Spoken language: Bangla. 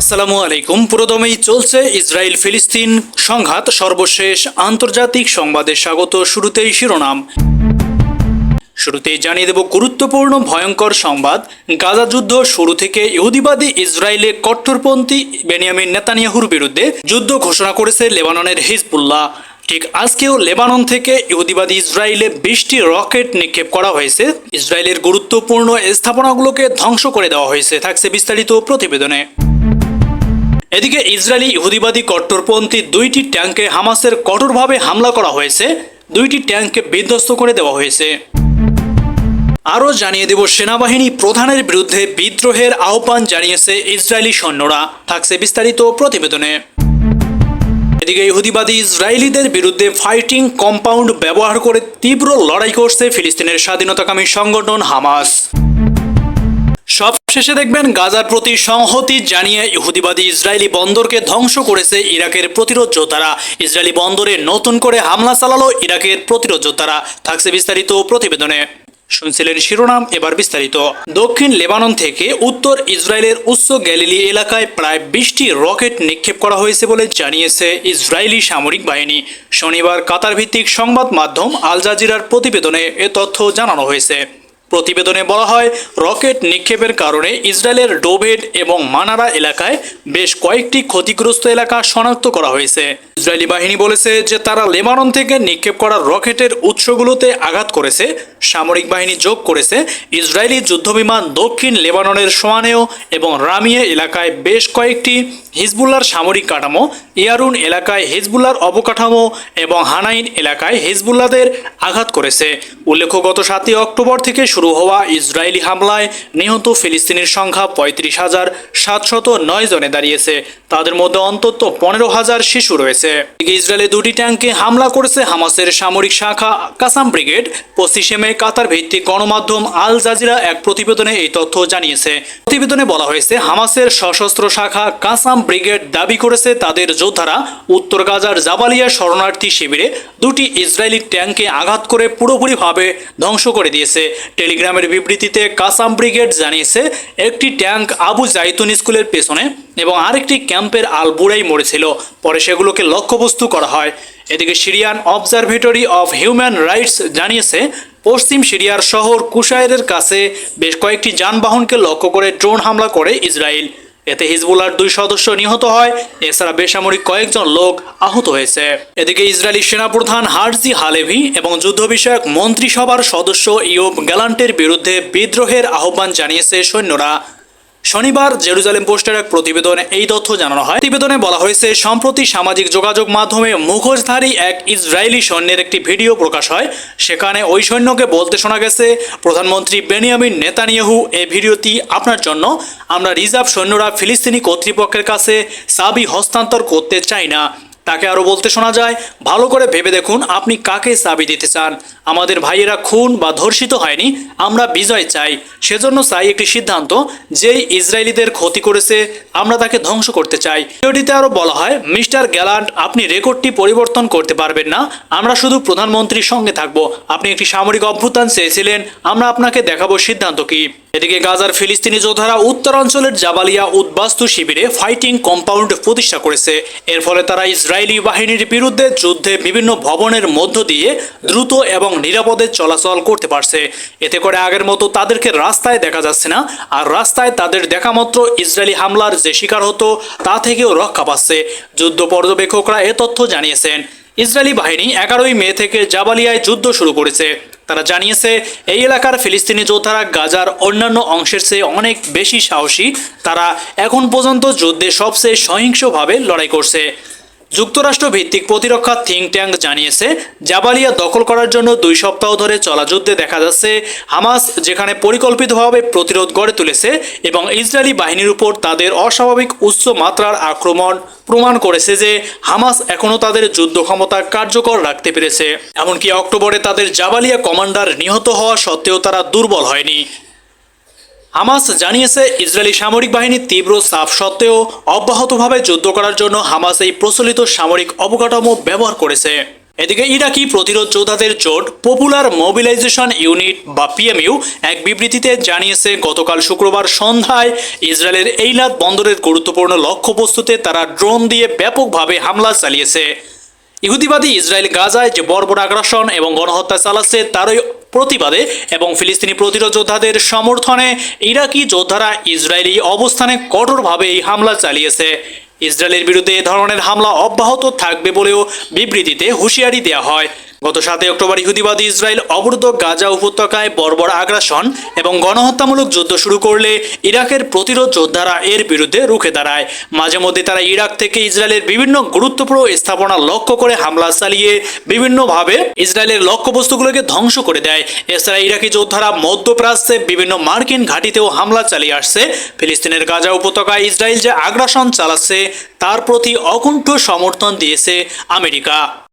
আসসালামু আলাইকুম। পুরোদমেই চলছে ইসরায়েল ফিলিস্তিন সংঘাত। সর্বশেষ আন্তর্জাতিক সংবাদে স্বাগত শুরুতেই শিরোনাম। শুরুতেই জানিয়ে দেব গুরুত্বপূর্ণ ভয়ঙ্কর সংবাদ। গাজা যুদ্ধ শুরু থেকে ইহুদিবাদী ইসরায়েলে কট্টরপন্থী বেনিয়ামিন নেতানিয়াহুর বিরুদ্ধে যুদ্ধ ঘোষণা করেছে লেবাননের হিজবুল্লাহ। ঠিক আজকেও লেবানন থেকে ইহুদিবাদী ইসরায়েলে বিশটি রকেট নিক্ষেপ করা হয়েছে। ইসরায়েলের গুরুত্বপূর্ণ স্থাপনাগুলোকে ধ্বংস করে দেওয়া হয়েছে, থাকছে বিস্তারিত প্রতিবেদনে। এদিকে ইসরায়েলি ইহুদিবাদী কট্টরপন্থী দুইটি ট্যাঙ্কে হামাসের কঠোরভাবে হামলা করা হয়েছে। দুইটি ট্যাঙ্ককে বিধ্বস্ত করে দেওয়া হয়েছে। আরও জানিয়ে দেব, সেনাবাহিনী প্রধানের বিরুদ্ধে বিদ্রোহের আহ্বান জানিয়েছে ইসরায়েলি সৈন্যরা। থাকছে বিস্তারিত প্রতিবেদনে। এদিকে ইহুদিবাদী ইসরায়েলিদের বিরুদ্ধে ফাইটিং কম্পাউন্ড ব্যবহার করে তীব্র লড়াই করছে ফিলিস্তিনের স্বাধীনতাকামী সংগঠন হামাস। সবশেষে দেখবেন গাজার প্রতি সংহতি জানিয়ে ইহুদিবাদী ইসরায়েলি বন্দরকে ধ্বংস করেছে ইরাকের প্রতিরোধ যোদ্ধারা। ইসরায়েলি বন্দরে নতুন করে হামলা চালালো ইরাকের প্রতিরোধ যোদ্ধারা। থাকছে বিস্তারিত প্রতিবেদনে। শুনছিলেন শিরোনাম, এবার বিস্তারিত। দক্ষিণ লেবানন থেকে উত্তর ইসরায়েলের উচ্চ গ্যালিলি এলাকায় প্রায় বিশটি রকেট নিক্ষেপ করা হয়েছে বলে জানিয়েছে ইসরায়েলি সামরিক বাহিনী। শনিবার কাতার ভিত্তিক সংবাদ মাধ্যম আল জাজিরার প্রতিবেদনে এ তথ্য জানানো হয়েছে। প্রতিবেদনে বলা হয়, রকেট নিক্ষেপের কারণে ইসরায়েলের ডোভেড এবং মানারা এলাকায় বেশ কয়েকটি ক্ষতিগ্রস্ত এলাকা শনাক্ত করা হয়েছে। ইসরায়েলি বাহিনী বলেছে যে তারা লেবানন থেকে নিক্ষেপ করা রকেটের উৎসগুলোতে আঘাত করেছে। সামরিক বাহিনী যোগ করেছে। ইসরায়েলি যুদ্ধবিমান দক্ষিণ লেবাননের সোয়ানেও এবং রামিয়ে এলাকায় বেশ কয়েকটি হিজবুল্লার সামরিক কাঠামো, ইয়ারুন এলাকায় হিজবুল্লার অবকাঠামো এবং হানাইন এলাকায় হিজবুল্লাদের আঘাত করেছে। উল্লেখ্য, গত সাতই অক্টোবর থেকে শুরু হওয়া ইসরায়েলি হামলায় নিহত ফিলিস্তিনের সংখ্যা পঁয়ত্রিশ হাজার সাতশত নয় জনে দাঁড়িয়েছে। তাদের মধ্যে অন্তত পনেরো হাজার শিশু রয়েছে। ইসরায়েলে দুটি ট্যাঙ্কে হামলা করেছে হামাসের সামরিক শাখা কাসাম ব্রিগেড। পশ্চিমে কাতার ভিত্তিক গণমাধ্যম আল জাজিরা এক প্রতিবেদনে এই তথ্য জানিয়েছে। প্রতিবেদনে বলা হয়েছে, হামাসের সশস্ত্র শাখা কাসাম ব্রিগেড দাবি করেছে তাদের যোদ্ধারা উত্তর গাজার জাবালিয়া শরণার্থী শিবিরে দুটি ইসরায়েলি ট্যাঙ্কে আঘাত করে পুরোপুরিভাবে ধ্বংস করে দিয়েছে। টেলিগ্রামের বিবৃতিতে কাসাম ব্রিগেড জানিয়েছে, একটি ট্যাঙ্ক আবু জাইতুন স্কুলের পেছনে এবং আরেকটি ক্যাম্পের আলবুড়াই মরেছিল। পরে সেগুলোকে লক্ষ্যবস্তু করা হয়। এদিকে Syrian observatory of human rights জানিয়েছে, পশ্চিম সিরিয়ার শহর কুশায়ের কাছে বেশ কয়েকটি যানবাহনকে লক্ষ্য করে ড্রোন হামলা করে ইসরায়েল। এতে হিজবুলার দুই সদস্য নিহত হয়, এছাড়া বেসামরিক কয়েকজন লোক আহত হয়েছে। এদিকে ইসরায়েলি সেনাপ্রধান হার্জি হালেভি এবং যুদ্ধ বিষয়ক মন্ত্রিসভার সদস্য ইয়োব গ্যালান্টের বিরুদ্ধে বিদ্রোহের আহ্বান জানিয়েছে সৈন্যরা। শনিবার জেরুজালেম পোস্টের এক প্রতিবেদনে এই তথ্য জানানো হয়। প্রতিবেদনে বলা হয়েছে, সম্প্রতি সামাজিক যোগাযোগ মাধ্যমে মুখোশধারী এক ইসরায়েলি সৈন্যের একটি ভিডিও প্রকাশ হয়। সেখানে ওই সৈন্যকে বলতে শোনা গেছে, প্রধানমন্ত্রী বেনিয়ামিন নেতানিয়াহু এ ভিডিওটি আপনার জন্য। আমরা রিজার্ভ সৈন্যরা ফিলিস্তিনি কর্তৃপক্ষের কাছে সাবি হস্তান্তর করতে চাই না। তাকে আরও বলতে শোনা যায়, ভালো করে ভেবে দেখুন আপনি কাকে চাবি দিতে চান। আমাদের ভাইয়েরা খুন বা ধর্ষিত হয়নি, আমরা বিজয় চাই। সেজন্য চাই একটি সিদ্ধান্ত, যেই ইসরায়েলিদের ক্ষতি করেছে, আমরা তাকে ধ্বংস করতে চাই। ভিডিওটিতে আরও বলা হয়, মিস্টার গ্যালান্ট, আপনি রেকর্ডটি পরিবর্তন করতে পারবেন না, আমরা শুধু প্রধানমন্ত্রীর সঙ্গে থাকব। আপনি একটি সামরিক অভ্যুত্থান চেয়েছিলেন, আমরা আপনাকে দেখাবো সিদ্ধান্ত কি। এদিকে গাজার ফিলিস্তিনি যোদ্ধারা উত্তরাঞ্চলের জাবালিয়া উদ্বাস্তু শিবিরে ফাইটিং কম্পাউন্ড প্রতিষ্ঠা করেছে। এর ফলে তারা ইসরায়েলি বাহিনীর বিরুদ্ধে যুদ্ধে বিভিন্ন ভবনের মধ্য দিয়ে দ্রুত এবং নিরাপদে চলাচল করতে পারছে। এতে করে আগের মতো তাদেরকে রাস্তায় দেখা যাচ্ছে না। আর রাস্তায় তাদের দেখা মাত্র ইসরায়েলি হামলার যে শিকার হতো, তা থেকেও রক্ষা পাচ্ছে। যুদ্ধ পর্যবেক্ষকরা এ তথ্য জানিয়েছেন। ইসরায়েলি বাহিনী এগারোই মে থেকে জাবালিয়ায় যুদ্ধ শুরু করেছে। তারা জানিয়েছে, এই এলাকার ফিলিস্তিনি যোদ্ধারা গাজার অন্যান্য অংশের চেয়ে অনেক বেশি সাহসী। তারা এখন পর্যন্ত যুদ্ধে সবচেয়ে সহিংসভাবে লড়াই করছে। যুক্তরাষ্ট্র ভিত্তিক প্রতিরক্ষা থিঙ্ক ট্যাঙ্ক জানিয়েছে, জাবালিয়া দখল করার জন্য দুই সপ্তাহ ধরে চলা যুদ্ধে দেখা যাচ্ছে, হামাস যেখানে পরিকল্পিতভাবে প্রতিরোধ গড়ে তুলেছে এবং ইসরায়েলি বাহিনীর উপর তাদের অস্বাভাবিক উচ্চ মাত্রার আক্রমণ প্রমাণ করেছে যে হামাস এখনও তাদের যুদ্ধ ক্ষমতা কার্যকর রাখতে পেরেছে। এমনকি অক্টোবরে তাদের জাবালিয়া কমান্ডার নিহত হওয়া সত্ত্বেও তারা দুর্বল হয়নি। হামাস জানিয়েছে, ইসরায়েলি সামরিক বাহিনীর তীব্র চাপ সত্ত্বেও অব্যাহতভাবে যুদ্ধ করার জন্য হামাস এই প্রচলিত সামরিক অবকাঠামো ব্যবহার করেছে। এদিকে ইরাকি প্রতিরোধ যোদ্ধাদের জোট পপুলার মোবিলাইজেশন ইউনিট বা পিএমইউ এক বিবৃতিতে জানিয়েছে, গতকাল শুক্রবার সন্ধ্যায় ইসরায়েলের এইলাদ বন্দরের গুরুত্বপূর্ণ লক্ষ্যবস্তুতে তারা ড্রোন দিয়ে ব্যাপকভাবে হামলা চালিয়েছে। ইহুদিবাদী ইসরায়েল গাজায় যে বর্বর আগ্রাসন এবং গণহত্যা চালাচ্ছে, তারই প্রতিবাদে এবং ফিলিস্তিনি প্রতিরোধ যোদ্ধাদের সমর্থনে ইরাকি যোদ্ধারা ইসরায়েলি অবস্থানে কঠোরভাবে এই হামলা চালিয়েছে। ইসরায়েলের বিরুদ্ধে এ ধরনের হামলা অব্যাহত থাকবে বলেও বিবৃতিতে হুঁশিয়ারি দেওয়া হয়। গত সাতই অক্টোবর ইহুদিবাদী ইসরায়েল অবরুদ্ধ গাজা উপত্যকায় বর্বর আগ্রাসন এবং গণহত্যামূলক যুদ্ধ শুরু করলে ইরাকের প্রতিরোধ যোদ্ধারা এর বিরুদ্ধে রুখে দাঁড়ায়। মাঝে মধ্যে তারা ইরাক থেকে ইসরায়েলের বিভিন্ন গুরুত্বপূর্ণ স্থাপনা লক্ষ্য করে হামলা চালিয়ে বিভিন্নভাবে ইসরায়েলের লক্ষ্যবস্তুগুলোকে ধ্বংস করে দেয়। এছাড়া ইরাকি যোদ্ধারা মধ্যপ্রাচ্যে বিভিন্ন মার্কিন ঘাঁটিতেও হামলা চালিয়ে আসছে। ফিলিস্তিনের গাজা উপত্যকায় ইসরায়েল যে আগ্রাসন চালাচ্ছে তার প্রতি অকুণ্ঠ সমর্থন দিয়েছে আমেরিকা।